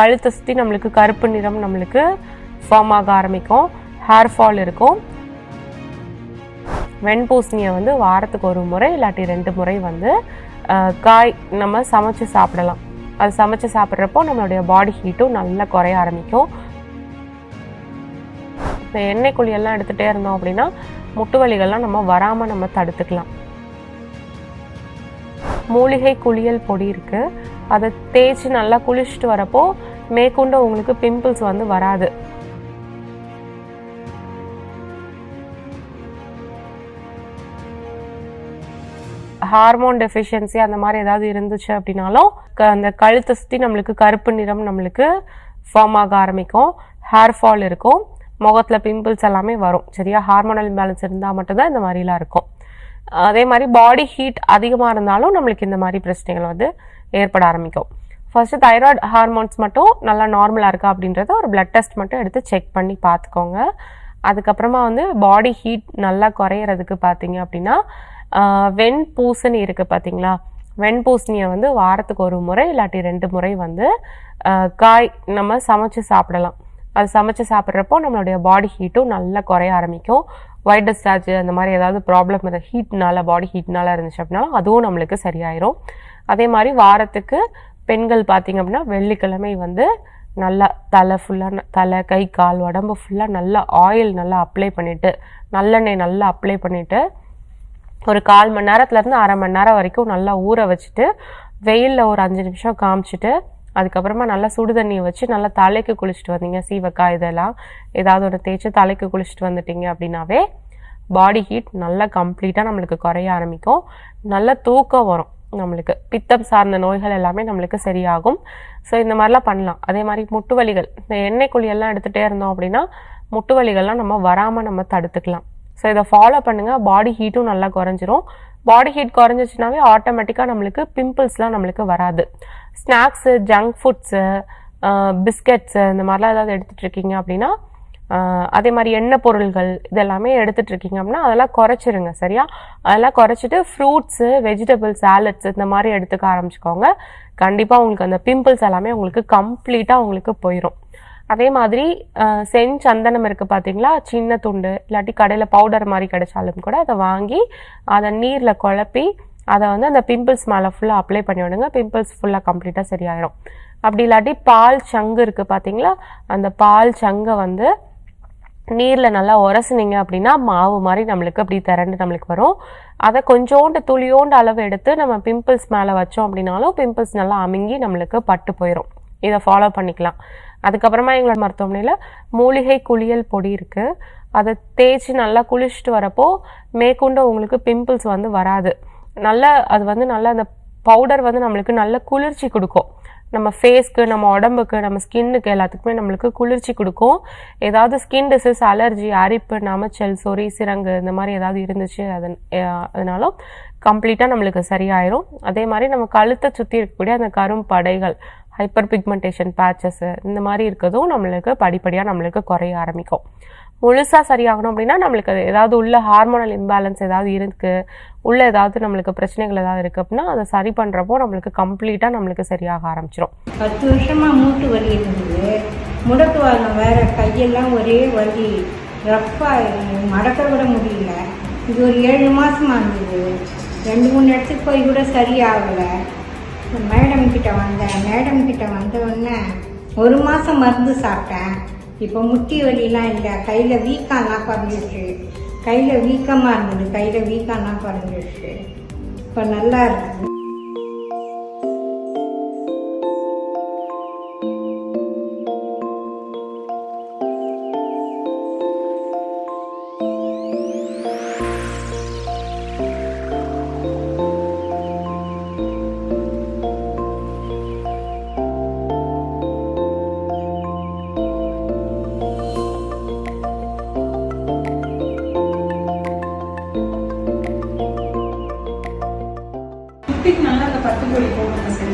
கழுத்தை சுற்றி நம்மளுக்கு கருப்பு நிறம் நம்மளுக்கு ஃபார்ம் ஆக ஆரம்பிக்கும். ஹேர் ஃபால் இருக்கும். வெண்பூசணியை வந்து வாரத்துக்கு ஒரு முறை இல்லாட்டி ரெண்டு முறை வந்து காய் நம்ம சமைச்சு சாப்பிடலாம். அது சமைச்சு சாப்பிட்றப்போ நம்மளுடைய பாடி ஹீட்டும் நல்லா குறைய ஆரம்பிக்கும். இந்த எண்ணெய் குழியெல்லாம் எடுத்துகிட்டே இருந்தோம் அப்படின்னா முட்டு வலிகள்லாம் நம்ம வராமல் நம்ம தடுத்துக்கலாம். மூலிகை குளியல் பொடி இருக்குது அதை தேய்ச்சி நல்லா குளிச்சுட்டு வரப்போ மேற்கொண்டு உங்களுக்கு பிம்பிள்ஸ் வந்து வராது. ஹார்மோன் டெஃபிஷியன்சி அந்த மாதிரி ஏதாவது இருந்துச்சு அப்படின்னாலும் க- அந்த கழுத்தை சுற்றி நம்மளுக்கு கருப்பு நிறம் நம்மளுக்கு ஃபார்ம் ஆக ஆரம்பிக்கும். ஹேர் ஃபால் இருக்கும். முகத்தில் பிம்பிள்ஸ் எல்லாமே வரும். சரியா? ஹார்மோனல் இம்பேலன்ஸ் இருந்தால் மட்டும்தான் இந்த மாதிரிலாம் இருக்கும். அதே மாதிரி பாடி ஹீட் அதிகமாக இருந்தாலும் நம்மளுக்கு இந்த மாதிரி பிரச்சனைகள் வந்து ஏற்பட ஆரம்பிக்கும். ஃபர்ஸ்ட் தைராய்டு ஹார்மோன்ஸ் மட்டும் நல்லா நார்மலாக இருக்கா அப்படின்றத ஒரு பிளட் டெஸ்ட் மட்டும் எடுத்து செக் பண்ணி பார்த்துக்கோங்க. அதுக்கப்புறமா வந்து பாடி ஹீட் நல்லா குறையிறதுக்கு பார்த்தீங்க அப்படின்னா வெண் பூசணி இருக்குது பார்த்தீங்களா? வெண்பூசணியை வந்து வாரத்துக்கு ஒரு முறை இல்லாட்டி ரெண்டு முறை வந்து காய் நம்ம சமைச்சு சாப்பிடலாம். அது சமைச்சு சாப்பிட்றப்போ நம்மளுடைய பாடி ஹீட்டும் நல்லா குறைய ஆரம்பிக்கும். ஒயிட் டிஸ்சார்ஜ் அந்த மாதிரி ஏதாவது ப்ராப்ளம் இருந்தால் ஹீட்னால பாடி ஹீட்னால இருந்துச்சு அப்படின்னா அதுவும் நம்மளுக்கு சரியாயிரும். அதே மாதிரி வாரத்துக்கு பெண்கள் பார்த்திங்க அப்படின்னா வெள்ளிக்கிழமை வந்து நல்லா தலை ஃபுல்லாக தலை கை கால் உடம்பு ஃபுல்லாக நல்லா ஆயில் நல்லா அப்ளை பண்ணிவிட்டு நல்லெண்ணெய் நல்லா அப்ளை பண்ணிவிட்டு ஒரு கால் மணி நேரத்துலேருந்து அரை மணி நேரம் வரைக்கும் நல்லா ஊற வச்சுட்டு வெயிலில் ஒரு அஞ்சு நிமிஷம் காமிச்சிட்டு அதுக்கப்புறமா நல்லா சுடு தண்ணியை வச்சு நல்லா தலைக்கு குளிச்சுட்டு வந்தீங்க சீவக்காய் இதெல்லாம். ஏதாவது ஒரு தேய்ச்சி தலைக்கு குளிச்சுட்டு வந்துட்டீங்க அப்படின்னாவே பாடி ஹீட் நல்லா கம்ப்ளீட்டாக நம்மளுக்கு குறைய ஆரம்பிக்கும். நல்ல தூக்கம் வரும். நம்மளுக்கு பித்தம் சார்ந்த நோய்கள் எல்லாமே நம்மளுக்கு சரியாகும். ஸோ இந்த மாதிரிலாம் பண்ணலாம். அதே மாதிரி முட்டு வலிகள் இந்த எண்ணெய் குழியெல்லாம் எடுத்துகிட்டே இருந்தோம் அப்படின்னா முட்டு வலிகள்லாம் நம்ம வராமல் நம்ம தடுத்துக்கலாம். ஸோ இதை ஃபாலோ பண்ணுங்கள் பாடி ஹீட்டும் நல்லா குறைஞ்சிரும். பாடி ஹீட் குறைஞ்சிச்சுனாவே ஆட்டோமேட்டிக்காக நம்மளுக்கு பிம்பிள்ஸ்லாம் நம்மளுக்கு வராது. ஸ்நாக்ஸு ஜங்க் ஃபுட்ஸு பிஸ்கட்ஸு இந்த மாதிரிலாம் ஏதாவது எடுத்துகிட்டு இருக்கீங்க அப்படின்னா அதே மாதிரி எண்ணெய் பொருள்கள் இதெல்லாமே எடுத்துட்டு இருக்கீங்க அப்படின்னா அதெல்லாம் குறைச்சிருங்க சரியா? அதெல்லாம் குறைச்சிட்டு ஃப்ரூட்ஸு வெஜிடபிள் சாலட்ஸ் இந்த மாதிரி எடுத்துக்க ஆரம்பிச்சுக்கோங்க. கண்டிப்பாக உங்களுக்கு அந்த பிம்பிள்ஸ் எல்லாமே உங்களுக்கு கம்ப்ளீட்டாக உங்களுக்கு போயிடும் அதே மாதிரி செஞ்சந்தனம் இருக்குது பார்த்தீங்களா சின்ன துண்டு இல்லாட்டி கடையில் பவுடர் மாதிரி கிடைச்சாலும் கூட அதை வாங்கி அதை நீரில் குழப்பி அதை வந்து அந்த பிம்பிள்ஸ் மேலே ஃபுல்லாக அப்ளை பண்ணி விடுங்க. பிம்பிள்ஸ் ஃபுல்லாக கம்ப்ளீட்டாக சரியாயிடும் அப்படி இல்லாட்டி பால் சங்கு இருக்குது பார்த்தீங்களா அந்த பால் சங்கை வந்து நீரில் நல்லா உரசினீங்க அப்படின்னா மாவு மாதிரி நம்மளுக்கு அப்படி திரண்டு நம்மளுக்கு வரும். அதை கொஞ்சோண்டு துளியோண்டு அளவு எடுத்து நம்ம பிம்பிள்ஸ் மேலே வச்சோம் அப்படின்னாலும் பிம்பிள்ஸ் நல்லா அமுங்கி நம்மளுக்கு பட்டு போயிடும் இதை ஃபாலோ பண்ணிக்கலாம். அதுக்கப்புறமா எங்களோட மருத்துவமனையில் மூலிகை குளியல் பொடி இருக்குது அதை தேய்ச்சி நல்லா குளிச்சுட்டு வரப்போ மேற்கொண்டு உங்களுக்கு பிம்பிள்ஸ் வந்து வராது. நல்ல அது வந்து நல்ல அந்த பவுடர் வந்து நம்மளுக்கு நல்ல குளிர்ச்சி கொடுக்கும். நம்ம ஃபேஸ்க்கு நம்ம உடம்புக்கு நம்ம ஸ்கின்னுக்கு எல்லாத்துக்குமே நம்மளுக்கு குளிர்ச்சி கொடுக்கும். ஏதாவது ஸ்கின் டிசீஸ் அலர்ஜி அரிப்பு நமைச்சல் சொறி சிரங்கு இந்த மாதிரி ஏதாவது இருந்துச்சு அதன் அதனாலும் கம்ப்ளீட்டாக நம்மளுக்கு சரியாயிரும். அதே மாதிரி நம்ம கழுத்தை சுற்றி இருக்கக்கூடிய அந்த கரும்படைகள் ஹைப்பர் பிக்மெண்டேஷன் பேச்சஸ்ஸு இந்த மாதிரி இருக்கிறதும் நம்மளுக்கு படிப்படியாக நம்மளுக்கு குறைய ஆரம்பிக்கும். முழுசாக சரியாகணும் அப்படின்னா நம்மளுக்கு அது ஏதாவது உள்ள ஹார்மோனல் இம்பேலன்ஸ் ஏதாவது இருக்குது உள்ள ஏதாவது நம்மளுக்கு பிரச்சனைகள் ஏதாவது இருக்குது அப்படின்னா அதை சரி பண்ணுறப்போ நம்மளுக்கு கம்ப்ளீட்டாக நம்மளுக்கு சரியாக ஆரம்பிச்சிடும் பத்து வருஷமாக மூட்டு வலி இருந்தது. முடக்குவாதம் வேற கையெல்லாம் ஒரே வலி. ரஃப்பாக மடக்க விட முடியல. இது ஒரு ஏழு மாதமாக இருந்தது. ரெண்டு மூணு இடத்துக்கு போய் கூட சரியாகலை. மேடம் கிட்ட வந்தேன். மேடம் கிட்ட வந்த உடனே ஒரு மாதம் மருந்து சாப்பிட்டேன். இப்போ முட்டி வலிலாம் இல்லை. கையில் வீக்கம்லாம் குறைஞ்சிருச்சு கையில் வீக்கமாக இருந்தது. கையில் வீக்கம்லாம் குறைஞ்சிருச்சு இப்போ நல்லா இருக்குது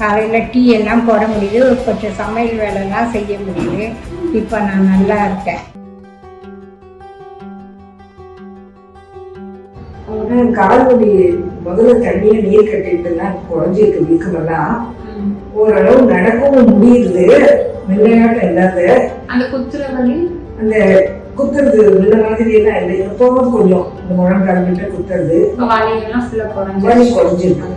காலையில் டீ எல்லாம் போட முடியுது. கொஞ்சம் சமையல் வேலைலாம் செய்ய முடியுது. இப்போ நான் நல்லா இருக்கேன். கால்வலி முதல்ல தண்ணிய நீர் கட்டிட்டுலாம் குறைஞ்சிருக்கு வீக்கமெல்லாம் ஓரளவு நடக்கவும் முடியுது. முன்னையாட்டம் இல்லாத. அந்த குத்துற வலி அந்த குத்துறது முன்ன மாதிரி எல்லாம் இல்லை. எப்பவும் கொஞ்சம் இந்த முழங்கால் கிட்ட குத்துறது. வலி குறைஞ்சிருக்கு.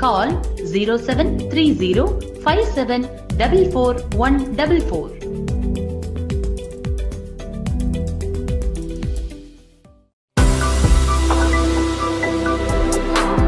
Call 0730